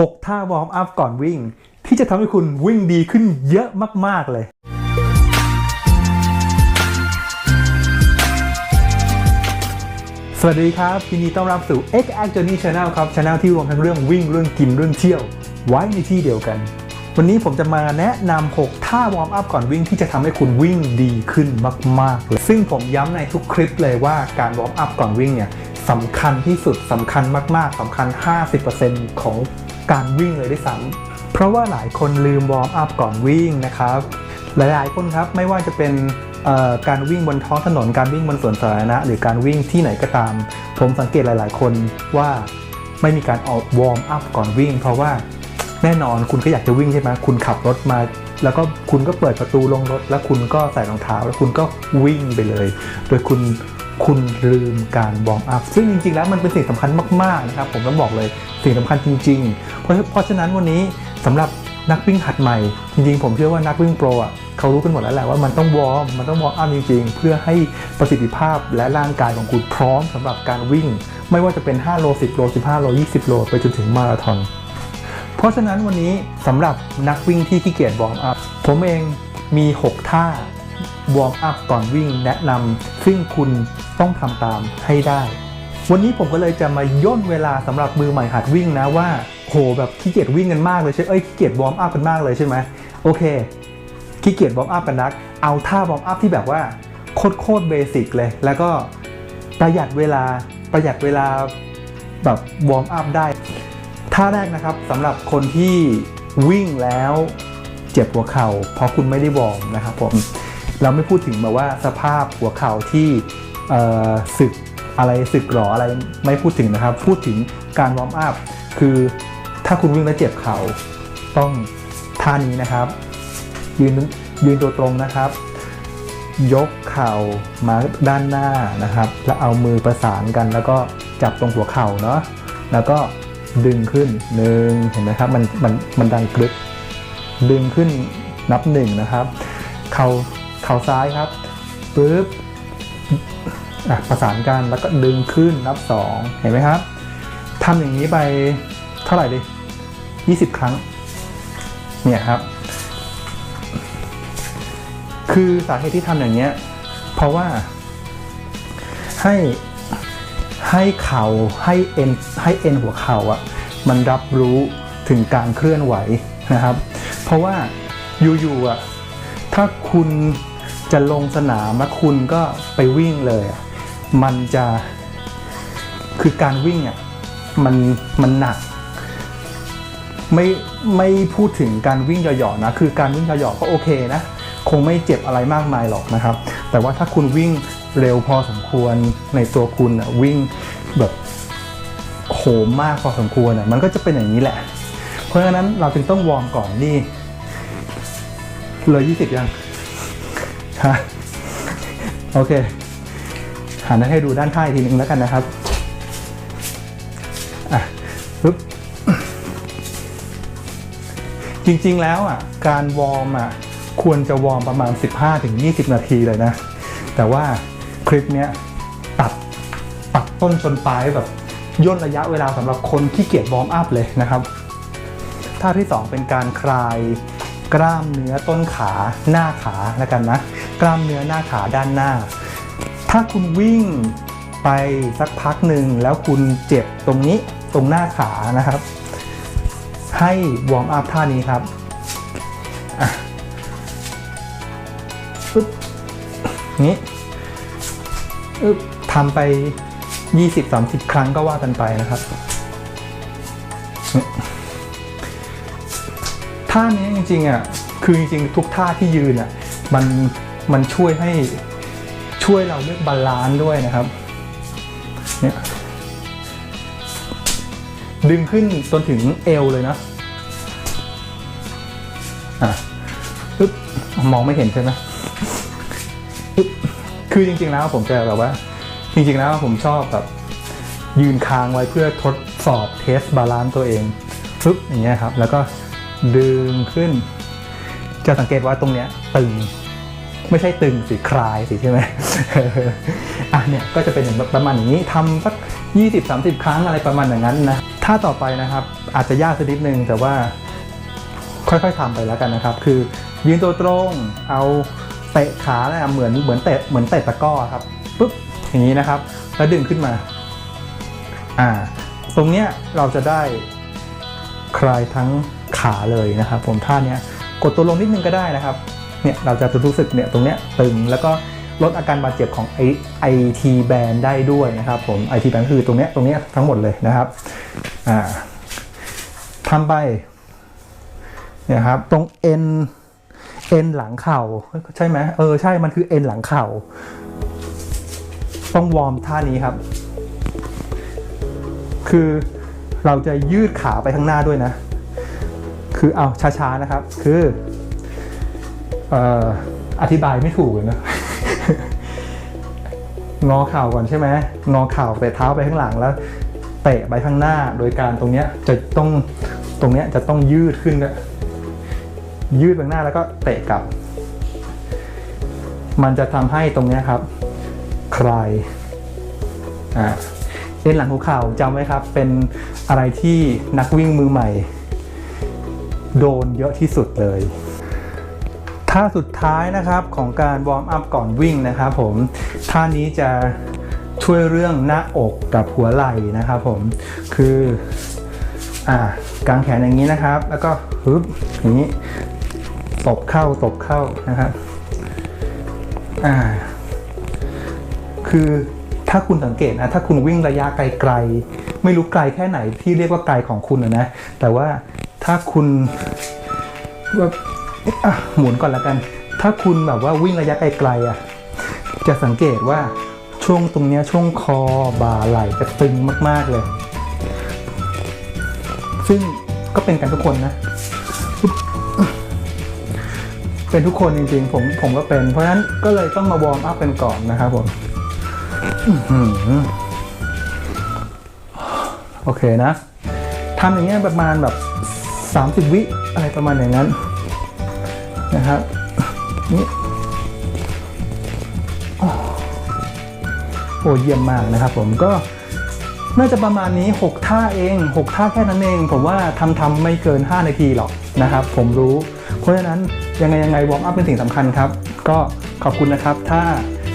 6 ท่าวอร์มอัพก่อนวิ่ง ที่จะทำให้คุณวิ่งดีขึ้นเยอะมาก ๆ เลย สวัสดีครับยินดีต้อนรับสู่ X Act Journey Channel ครับ Channel ที่รวมทั้งเรื่องวิ่งเรื่องกินเรื่องเที่ยว ไว้ในที่เดียวกัน วันนี้ผมจะมาแนะนำ 6 ท่าวอร์มอัพก่อนวิ่งที่จะทำให้คุณวิ่งดีขึ้นมากๆเลยซึ่งผมย้ำในทุกคลิปเลยว่าการวอร์มอัพก่อนวิ่งเนี่ยสำคัญที่สุดสำคัญมาก ๆสำคัญ 50%ของ การวิ่งเลยด้วยซ้ำเพราะว่าหลายคนลืมวอร์มอัพก่อนวิ่งนะครับ หลายๆคนครับไม่ว่าจะเป็นการวิ่งบนท้องถนนการวิ่งบนสวนสาธารณะหรือการวิ่งที่ไหนก็ตาม ผมสังเกตหลาย ๆ คนว่าไม่มีการออกวอร์มอัพก่อนวิ่ง เพราะว่าแน่นอนคุณก็อยากจะวิ่งใช่ไหมคุณขับรถมา แล้วก็คุณก็เปิดประตูลงรถ แล้วคุณก็ใส่รองเท้า แล้วคุณก็วิ่งไปเลย โดยคุณ คุณลืมการวอร์มอัพซึ่งจริง ๆ แล้วมันเป็นสิ่งสำคัญมาก ๆ นะครับ ผมต้องบอกเลยสิ่งสำคัญจริง ๆ เพราะเพราะฉะนั้นวันนี้สำหรับนักวิ่งหัดใหม่ จริง ๆ ผมเชื่อว่านักวิ่งโปรอะเขารู้กันหมดแล้วแหละว่ามันต้องวอร์มมันต้องวอร์มอัพจริง ๆ เพื่อให้ประสิทธิภาพและร่างกายของคุณพร้อมสำหรับการวิ่ง ไม่ว่าจะเป็น 5 โล 10 โล 15 โล 20 โล ไปจนถึงมาราธอนเพราะฉะนั้นวันนี้สำหรับนักวิ่งที่ขี้เกียจวอร์มอัพผมเองมี 6 ท่า วอร์มอัพก่อนวิ่งแนะนำซึ่งคุณต้องทำตามให้ได้ วันนี้ผมก็เลยจะมาย่นเวลาสำหรับมือใหม่หัดวิ่งนะว่าโหแบบขี้เกียจวิ่งกันมากเลยใช่เอ้ยขี้เกียจวอร์มอัพกันมากเลยใช่ไหมโอเคขี้เกียจวอร์มอัพกันนัก เอาท่าวอร์มอัพที่แบบว่าโคตรโคตรเบสิกเลย แล้วก็ประหยัดเวลาประหยัดเวลาแบบวอร์มอัพได้ท่าแรกนะครับสำหรับคนที่วิ่งแล้วเจ็บหัวเข่าเพราะคุณไม่ได้วอร์มนะครับผม เราไม่พูดถึงแบบว่าสภาพหัวเข่าที่สึกอะไรสึกหรออะไรไม่พูดถึงนะครับ พูดถึงการวอร์มอัพคือถ้าคุณวิ่งแล้วเจ็บเข่าต้องท่านี้นะครับ ยืนยืนตัวตรงนะครับ ยกเข่ามาด้านหน้านะครับ แล้วเอามือประสานกัน แล้วก็จับตรงหัวเข่าเนาะแล้วก็ดึงขึ้นหนึ่งเห็นไหมครับมันมันมันดังกรึก ดึงขึ้นนับหนึ่งนะครับ เข่า เข่าซ้ายครับปึ๊บอะประสานกันแล้วก็ดึงขึ้นนับสองเห็นไหมครับทำอย่างนี้ไปเท่าไหร่ดิ20 ครั้ง เนี่ยครับ คือสาเหตุที่ทำอย่างเนี้ย เพราะว่า ให้ให้เข่าให้เอ็นให้เอ็นหัวเข่าอะ มันรับรู้ถึงการเคลื่อนไหวนะครับ เพราะว่าอยู่ๆอะ ถ้าคุณ จะลงสนามแล้วคุณก็ไปวิ่งเลย มันจะคือการวิ่งอะมันมันหนัก ไม่ไม่พูดถึงการวิ่งเหยาะๆนะ คือการวิ่งเหยาะๆก็โอเคนะ คงไม่เจ็บอะไรมากมายหรอกนะครับ แต่ว่าถ้าคุณวิ่งเร็วพอสมควรในตัวคุณอะวิ่งแบบโหมมากพอสมควรอะมันก็จะเป็นอย่างนี้แหละ เพราะฉะนั้นเราจึงต้องวอร์มก่อนนี่เลยยี่สิบยัง โอเคหันให้ดูด้านข้างอีกทีนึงแล้วกันนะครับอะปึ๊บจริงๆแล้วอะการวอร์มอะควรจะวอร์มประมาณ 15-20 นาทีเลยนะ แต่ว่าคลิปเนี้ยตัดตัดต้นชนปลายแบบย่นระยะเวลาสำหรับคนขี้เกียจวอร์มอัพเลยนะครับท่าที่ 2 เป็นการคลาย กล้ามเนื้อต้นขาหน้าขาแล้วกันนะ กล้ามเนื้อหน้าขาด้านหน้า ถ้าคุณวิ่งไปสักพักหนึ่งแล้วคุณเจ็บตรงนี้ตรงหน้าขานะครับ ให้วอร์มอัพท่านี้ครับอะปึ๊บนี้อึ๊บทำไป 20-30 ครั้งก็ว่ากันไปนะครับ ท่านี้จริงๆอะคือจริงๆทุกท่าที่ยืนอะมันมันช่วยให้ช่วยเราเรื่องบาลานซ์ด้วยนะครับเนี่ยดึงขึ้นจนถึงเอวเลยนะอะปึ๊บมองไม่เห็นใช่ไหมปึ๊บคือจริงๆแล้วผมจะแบบว่า จริงๆแล้วผมชอบแบบยืนค้างไว้เพื่อทดสอบเทสบาลานซ์ตัวเองปึ๊บอย่างเงี้ยครับ แล้วก็ ดึงขึ้น จะสังเกตว่าตรงเนี้ยตึง ไม่ใช่ตึงสิคลายสิใช่ไหมอะเนี่ยก็จะเป็นอย่างประมาณอย่างนี้ทำสัก20-30 ครั้งอะไรประมาณอย่างนั้นนะท่าต่อไปนะครับอาจจะยากสักนิดนึงแต่ว่าค่อยๆทำไปแล้วกันนะครับ คือยืนตัวตรงเอาเตะขาเนี่ยเหมือนเหมือนเตะเหมือนเตะตะก้อครับปุ๊บอย่างนี้นะครับ แล้วดึงขึ้นมาอ่าตรงเนี้ยเราจะได้คลายทั้ง ขาเลยนะครับ ผมท่าเนี้ยกดตัวลงนิดนึงก็ได้นะครับเนี่ยเราจะรู้สึกเนี่ยตรงเนี้ยตึงแล้วก็ลดอาการบาดเจ็บของไอไอทีแบนได้ด้วยนะครับผมไอทีแบนคือตรงเนี้ยตรงเนี้ยทั้งหมดเลยนะครับอ่าทำไปเนี่ยครับตรงเอ็นเอ็นหลังเข่าใช่ไหมเออใช่มันคือเอ็นหลังเข่าต้องวอร์มท่านี้ครับ คือเราจะยืดขาไปข้างหน้าด้วยนะ คือเอาช้าๆนะครับ คือออธิบายไม่ถูกเลยนะงอเข่าก่อนใช่ไหมงอเข่าเตะเท้าไปข้างหลังแล้วเตะไปข้างหน้า โดยการตรงเนี้ยจะต้องตรงเนี้ยจะต้องยืดขึ้นด้วยยืดไปข้างหน้าแล้วก็เตะกลับ มันจะทำให้ตรงเนี้ยครับ คลายอ่าเอ็นหลังหัวเข่าจำไว้ครับ เป็นอะไรที่นักวิ่งมือใหม่ โดนเยอะที่สุดเลยท่าสุดท้ายนะครับของการวอร์มอัพก่อนวิ่งนะครับผมท่านี้จะช่วยเรื่องหน้าอกกับหัวไหล่นะครับผมคืออ่ากางแขนอย่างนี้นะครับ แล้วก็ฮึบอย่างนี้ตบเข้าตบเข้านะครับอ่าคือถ้าคุณสังเกตนะถ้าคุณวิ่งระยะไกลๆ ไม่รู้ไกลแค่ไหนที่เรียกว่าไกลของคุณนะนะแต่ว่า ถ้าคุณแบบอะหมุนก่อนละกัน ถ้าคุณแบบว่าวิ่งระยะไกลๆอะจะสังเกตว่าช่วงตรงเนี้ยช่วงคอบ่าไหล่จะตึงมาก ๆเลย ซึ่งก็เป็นกันทุกคนนะ เป็นทุกคนจริงๆ ผมผมก็เป็น เพราะฉะนั้นก็เลยต้องมาวอร์มอัพกันก่อนนะครับผมโอเคนะทำอย่างเงี้ยประมาณแบบ 30 วิอะไรประมาณอย่างนั้นนะครับนี่โอ้เยี่ยมมากนะครับผมก็น่าจะประมาณนี้ 6 ท่าเอง 6 ท่าแค่นั้นเอง ผมว่าทำทำไม่เกิน 5 นาทีหรอกนะครับ ผมรู้ เพราะฉะนั้นยังไงยังไงวอร์มอัพเป็นสิ่งสำคัญครับ ก็ขอบคุณนะครับ ถ้า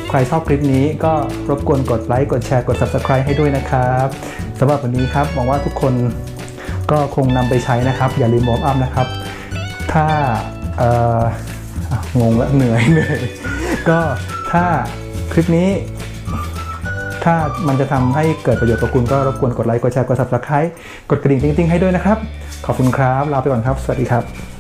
ใครชอบคลิปนี้ก็รบกวนกดไลค์ กดแชร์ กด Subscribe ให้ด้วยนะครับสำหรับวันนี้ครับ หวังว่าทุกคน ก็คงนำไปใช้นะครับ อย่าลืมวอร์มอัพนะครับ ถ้าเอ่องงและเหนื่อยเหนื่อยก็ถ้าคลิปนี้ ถ้ามันจะทำให้เกิดประโยชน์ต่อคุณก็รบกวนกดไลค์ กดแชร์ กด subscribe กดกระดิ่งติ๊งๆให้ด้วยนะครับ ขอบคุณครับ ลาไปก่อนครับ สวัสดีครับ